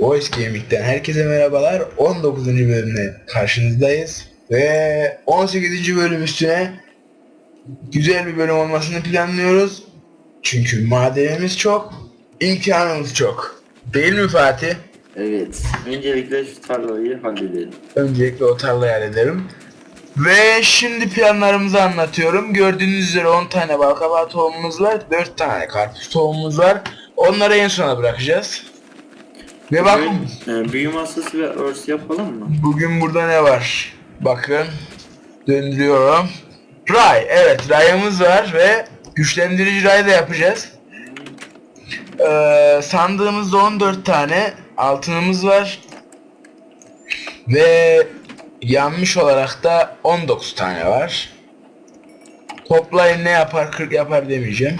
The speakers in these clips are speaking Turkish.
Voice Gaming'den herkese merhabalar. 19. bölümle karşınızdayız. Ve 18. bölüm üstüne güzel bir bölüm olmasını planlıyoruz. Çünkü madenimiz çok, imkanımız çok. Değil mi Fatih? Evet. Öncelikle şu tarlayı halledelim. Öncelikle o tarlayı hallederim. Ve şimdi planlarımızı anlatıyorum. Gördüğünüz üzere 10 tane balkabağı tohumumuz var. 4 tane karpuz tohumumuz var. Onları en sona bırakacağız. Ve bakın Bugün, e, büyü masası ve örs yapalım mı? bugün burada ne var? Bakın döndürüyorum. Ray evet rayımız var ve güçlendirici ray da yapacağız. Ee, sandığımızda 14 tane altınımız var. Ve yanmış olarak da 19 tane var. Toplayın ne yapar 40 yapar demeyeceğim.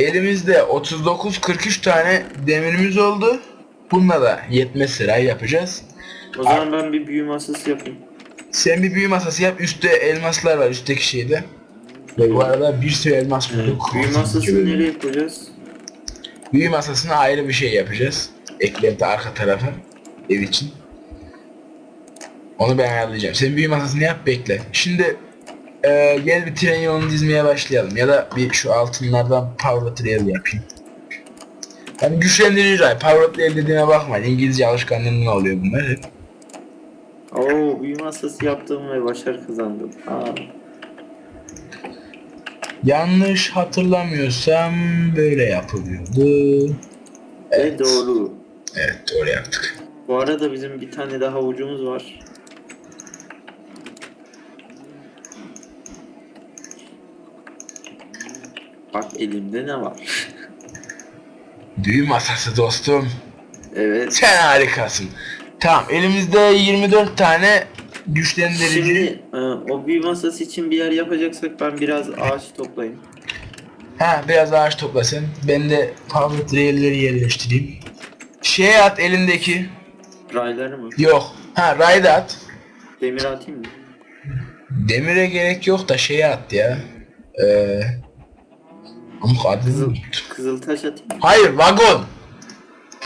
Elimizde 39-43 tane demirimiz oldu. Bununla da yetmez ray yapacağız. O zaman ben bir büyü masası yapayım. Sen bir büyü masası yap. Üstte elmaslar var üstteki şeyde. Ve bu arada bir sürü elmas bulduk. büyü masasını nereye koyacağız? Büyü masasına ayrı bir şey yapacağız. Eklenti arka tarafa. Ev için. Onu ben ayarlayacağım. Sen büyü masasını yap bekle. Şimdi e, gel bir tren yolunu dizmeye başlayalım. Ya da bir şu altınlardan power trail yapayım. Yani güçlendirici ray. Power trail dediğine bakma. İngilizce alışkanlığından oluyor bunlar hep. Oo büyü masası yaptım ve başarı kazandım. Aa. Yanlış hatırlamıyorsam böyle yapılıyordu. Ve doğru. Evet doğru yaptık. Bu arada bizim bir tane daha ucumuz var. Bak elimde ne var? Düğün masası dostum. Evet. Sen harikasın. Tamam elimizde 24 tane güçlendirici. Şimdi e, o büyü masası için bir yer yapacaksak ben biraz ağaç toplayayım. Ha biraz ağaç topla sen. Ben de power trail'leri yerleştireyim. Şeye at elindeki. Rayları mı? Yok. Ha rayda at. Demir atayım mı? Demire gerek yok da şeye at ya. Ee, Adını Kızıl, kızıl taş atayım mı? Hayır vagon.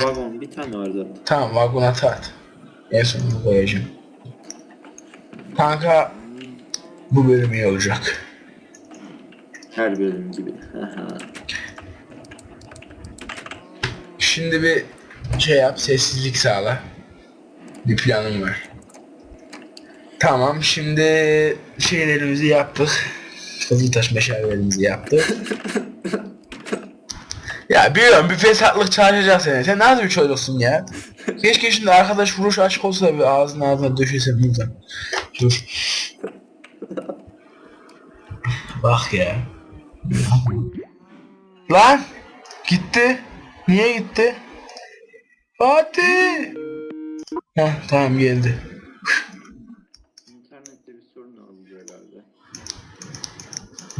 Vagon bir tane var zaten. Tamam vagon at at. En sonunda koyacağım. Kanka bu bölüm iyi olacak. Her bölüm gibi. Şimdi bir şey yap, sessizlik sağla. Bir planım var. Tamam, şimdi şeylerimizi yaptık. Kızıltaş meşalelerimizi yaptık. ya biliyorum bir fesatlık çağıracak seni. Sen nasıl bir çocuksun ya? Keşke şimdi arkadaş vuruş açık olsa da bir ağzına ağzına döşesem buradan. Dur. Bak ya. Lan! Gitti. Niye gitti? Fatih! Heh tamam geldi. İnternette bir sorun olmuş herhalde.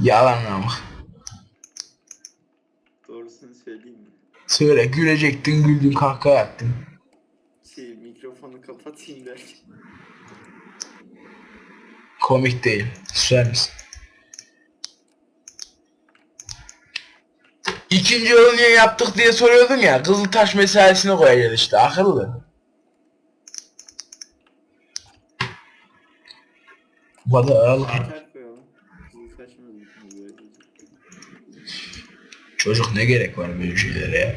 Yalan ama. Doğrusunu söyleyeyim mi? Söyle gülecektin güldün kahkaha attın. Şey mikrofonu kapatayım derken. Komik değil. Susar mısın? İkinci yolu niye yaptık diye soruyordun ya. Kızıltaş mesaisine koyacağız işte. Akıllı. Bu da al. Yeter koyalım. Kızıl taşımız bitmez böyle. Çocuk ne gerek var böyle şeylere ya.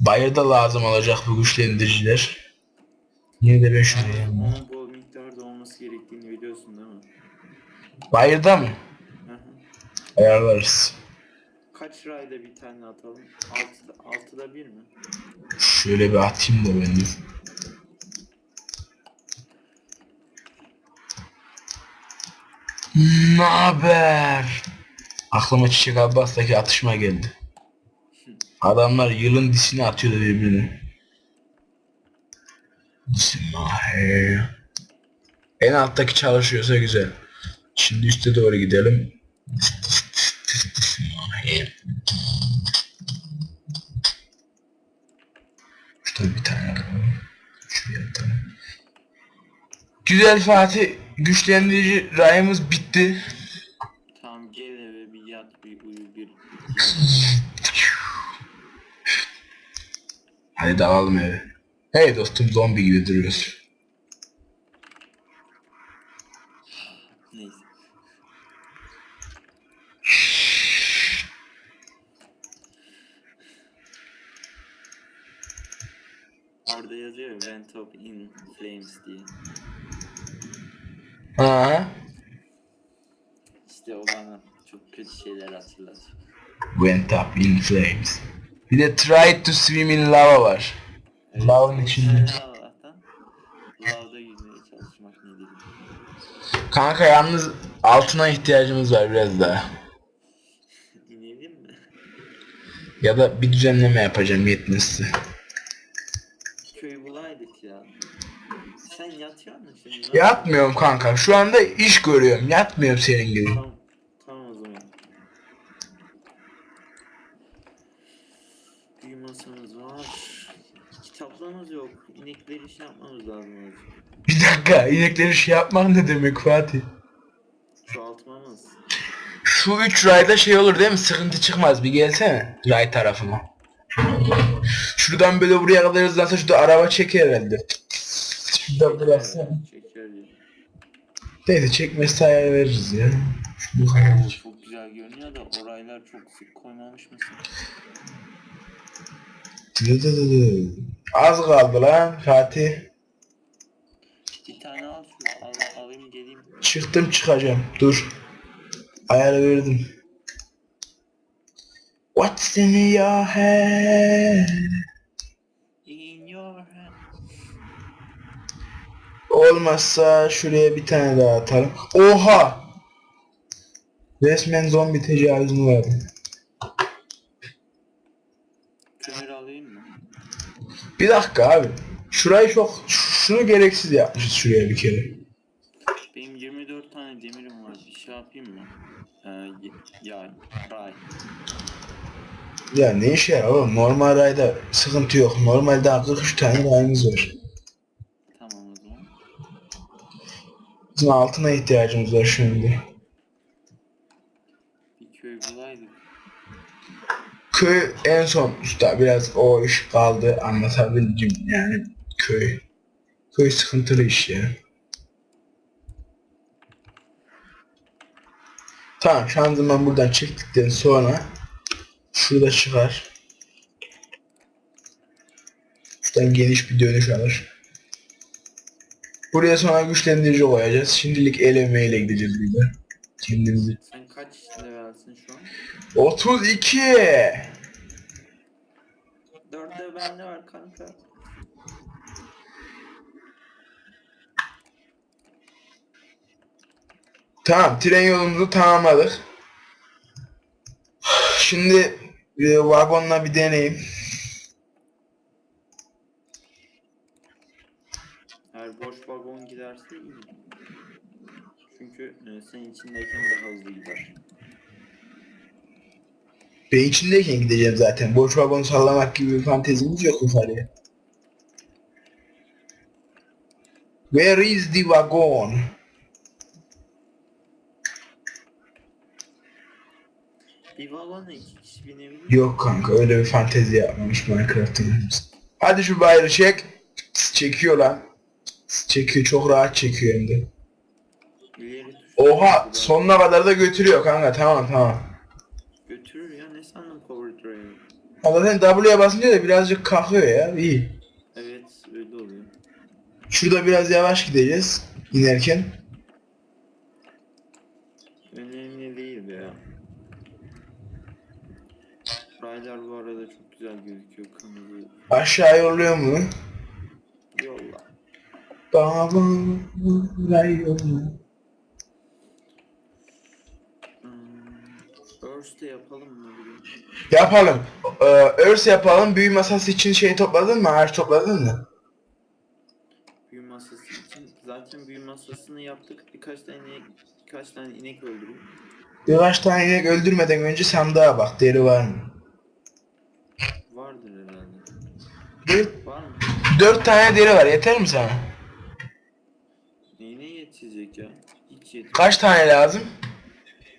Bayırda lazım olacak bu güçlendiriciler. Yine de ben yapayım. Onun bol miktarda olması gerektiğini biliyorsun değil mi? Bayırda mı? Hı hı. Ayarlarız. Kaç rayda bir tane atalım? Altıda, altıda bir mi? Şöyle bir atayım da ben dur. Ne haber? Aklıma Çiçek Abbas'taki atışma geldi. Adamlar yılın disini atıyordu birbirine. Dismahe. En alttaki çalışıyorsa güzel. Şimdi üste doğru gidelim. Şurada bir tane alalım. Şuraya atalım. Güzel Fatih. Güçlendirici rayımız bitti. Tamam gel eve bir yat bir uyu bir. Hadi dalalım eve. Hey dostum zombi gibi duruyorsun. Neyse. Orada yazıyor went up in flames diye. Ha? İşte o bana çok kötü şeyler hatırlatıyor. Went up in flames. Bir de tried to swim in lava var. İçinde. Allah'tan yüzmeye çalışmak nedir? Kanka yalnız altına ihtiyacımız var biraz daha. İnelim mi? Ya da bir düzenleme yapacağım yetmezse. Köy bulaydık ya. Sen yatıyor musun? Yatmıyorum kanka. Şu anda iş görüyorum. Yatmıyorum senin gibi. Tamam o zaman. Büyü masamız var. Kitaplarımız yok. İnekleri şey yapmamız lazım azıcık. Bir dakika. inekleri şey yapmak ne demek Fatih? Çoğaltmamız. Şu üç rayda şey olur değil mi? Sıkıntı çıkmaz. Bir gelsene. Ray tarafına. Şuradan böyle buraya kadar hızlansa şurada araba çeker herhalde. Şurada bıraksana. Çeker diye. Neyse çekmesi ayar veririz ya. Şunu kadar. Çok güzel görünüyor da oraylar çok sık koymamış mısın? Az kaldı lan Fatih. Bir tane al şu al, alayım geleyim. Çıktım çıkacağım. Dur. Ayarı verdim. What's in your head? In your hand. Olmazsa şuraya bir tane daha atalım. Oha! Resmen zombi tecavüzünü verdim. Kömür alayım mı? Bir dakika abi. Şurayı çok... Şunu gereksiz yapmışız şuraya bir kere. Benim 24 tane demirim var. Bir şey yapayım mı? Ee, y- yay, ray. Ya ne işe yarar oğlum? Normal rayda sıkıntı yok. Normalde 43 tane rayımız var. Tamam o zaman. Bizim altına ihtiyacımız var şimdi. Bir köy bulaydık. Köy en son usta biraz o iş kaldı anlatabildim yani köy. Köy sıkıntılı iş ya. Tamam şanzıman buradan çektikten sonra şurada çıkar. Şuradan geniş bir dönüş alır. Buraya sonra güçlendirici koyacağız. Şimdilik el emeğiyle gideceğiz bir de. Kendimizi. Sen kaç levelsin şu an? 32. Dörtte bende var kanka. Tamam tren yolumuzu tamamladık. Şimdi e, vagonla bir deneyim. Eğer boş vagon giderse iyi. Çünkü e, sen içindeyken daha hızlı gider. Ben içindeyken gideceğim zaten. Boş vagon sallamak gibi bir fantezimiz yok yukarıya. Where is the wagon? Bir vagona iki kişi binebilir. Yok kanka öyle bir fantezi yapmamış Minecraft'ın. Hadi şu bayrağı çek. Çekiyor lan. Çekiyor çok rahat çekiyor hem de. İleri tuş. Oha sonuna kadar da götürüyor kanka tamam tamam. Götürür ya ne sandın power driver? Ama zaten W'ye basınca da birazcık kalkıyor ya iyi. Evet öyle oluyor. Şurada biraz yavaş gideceğiz inerken. Önemli değil be ya. Raylar bu arada çok Aşağı yolluyor mu? Yolla. Bana yolla. Hmm, Earth'te yapalım mı bugün? Yapalım. Ee, örs yapalım. Büyü masası için şey topladın mı? Ağaç topladın mı? Büyü masası için. Zaten büyü masasını yaptık. Birkaç tane inek, birkaç tane inek öldürdüm. Birkaç tane inek öldürmeden önce sandığa bak. Deri var mı? Vardır herhalde. Dört, Var mı? Dört tane deri var. Yeter mi sana? Neyine yetecek ya? Hiç yetmez. Kaç tane lazım?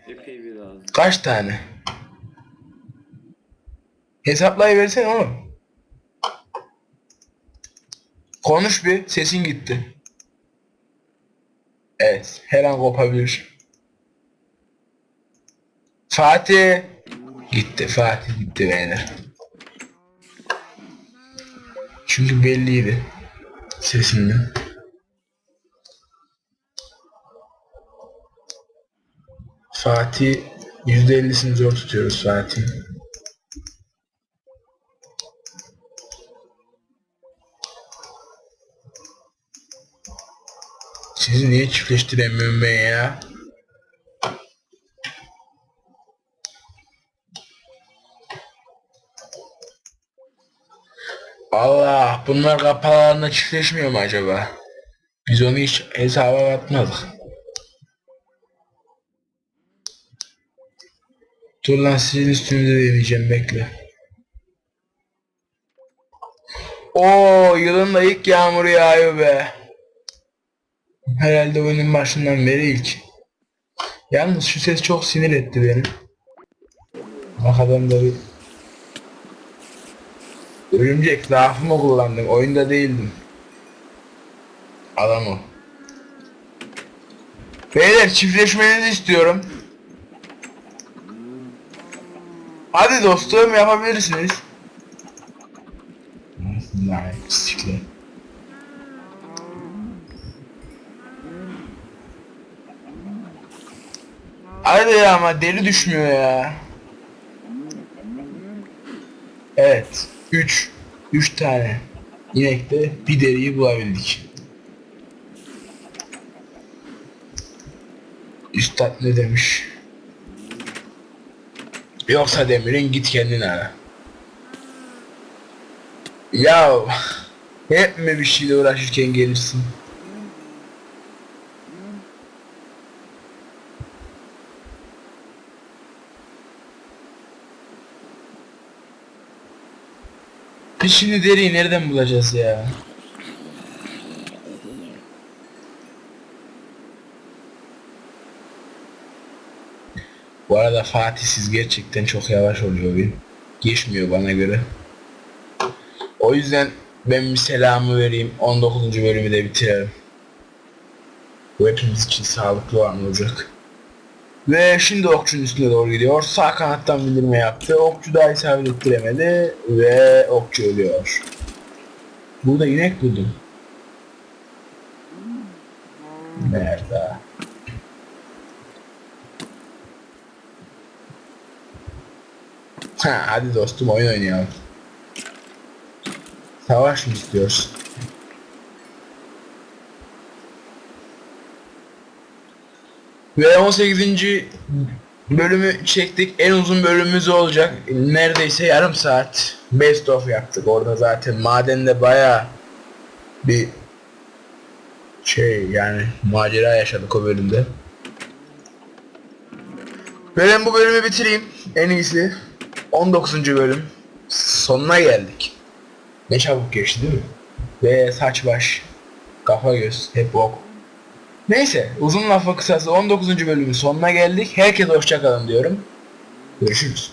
Epey bir lazım. Kaç tane? Hesaplayıversene oğlum. Konuş bir sesin gitti. Evet her an kopabilir. Fatih. Gitti Fatih gitti beyler. Çünkü belliydi sesinden. Fatih %50'sini zor tutuyoruz Fatih. Sizi niye çiftleştiremiyorum ben ya? Allah bunlar kapalarında çiftleşmiyor mu acaba? Biz onu hiç hesaba katmadık. Dur lan sizin üstünüze deneyeceğim bekle. Oo yılın da ilk yağmuru yağıyor be. Herhalde oyunun başından beri ilk. Yalnız şu ses çok sinir etti beni. Bak adam da bir... Örümcek zaafımı kullandım. Oyunda değildim. Adam o. Beyler çiftleşmenizi istiyorum. Hadi dostum yapabilirsiniz. Nice. siktir. Hadi ama deli düşmüyor ya. Evet. 3. 3 tane. İnekte bir deriyi bulabildik. Üstad ne demiş? Yoksa demirin git kendin ara. Ya hep mi bir şeyle uğraşırken gelirsin? Biz şimdi deriyi nereden bulacağız ya? Bu arada Fatih siz gerçekten çok yavaş oluyor oyun. Geçmiyor bana göre. O yüzden ben bir selamı vereyim. 19. bölümü de bitirelim. Bu hepimiz için sağlıklı olan olacak. Ve şimdi okçunun üstüne doğru gidiyor. Sağ kanattan bildirme yaptı. Okçu daha isabet ettiremedi. Ve okçu ölüyor. Burada inek buldum. Nerede? Ha, hadi dostum oyun oynayalım. Savaş mı istiyorsun? Ve 18. bölümü çektik. En uzun bölümümüz olacak. Neredeyse yarım saat best of yaptık. Orada zaten madende baya bir şey yani macera yaşadık o bölümde. Ben bu bölümü bitireyim. En iyisi 19. bölüm. Sonuna geldik. Ne çabuk geçti değil mi? Ve saç baş, kafa göz hep ok. Neyse uzun lafı kısası 19. bölümün sonuna geldik. Herkese hoşçakalın diyorum. Görüşürüz.